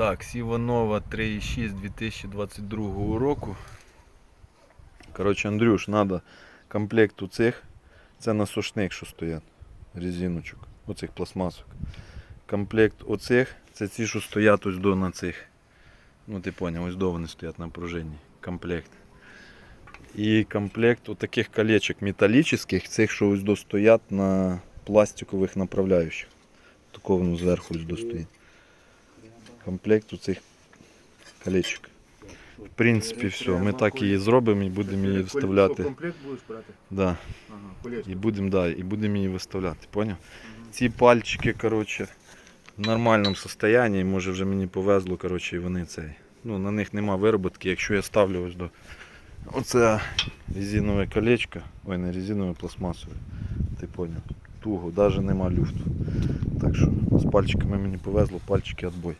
Так, Сіванова 3.6 2022 року. Коротше, Андрюш, треба комплект у цих. Це на сушник, що стоять. Резиночок. Оцих пластмасок. Комплект оцих. Це ці, що стоять ось до на цих. Ну ти поняв, ось до вони стоять на пружині. Комплект. І комплект отаких колечок металічних, цих, що ось до стоять на пластикових направляючих. Такого зверху ось до стоїть. Комплект у цих колечок. В принципі, все. Ми так її зробимо і будемо її вставляти. Комплект будеш брати? Да. Ага. І будемо да, і будемо її виставляти, поняв? Ці пальчики, коротше, в нормальному стані, може вже мені повезло, коротше, і вони цей. Ну, на них нема вироботки, якщо я ставлю ось до. Оце резинове колечко, ой, не резинове пластмасове. Ти поняв. Туго, навіть нема люфту. Так що з пальчиками мені повезло, пальчики відбой.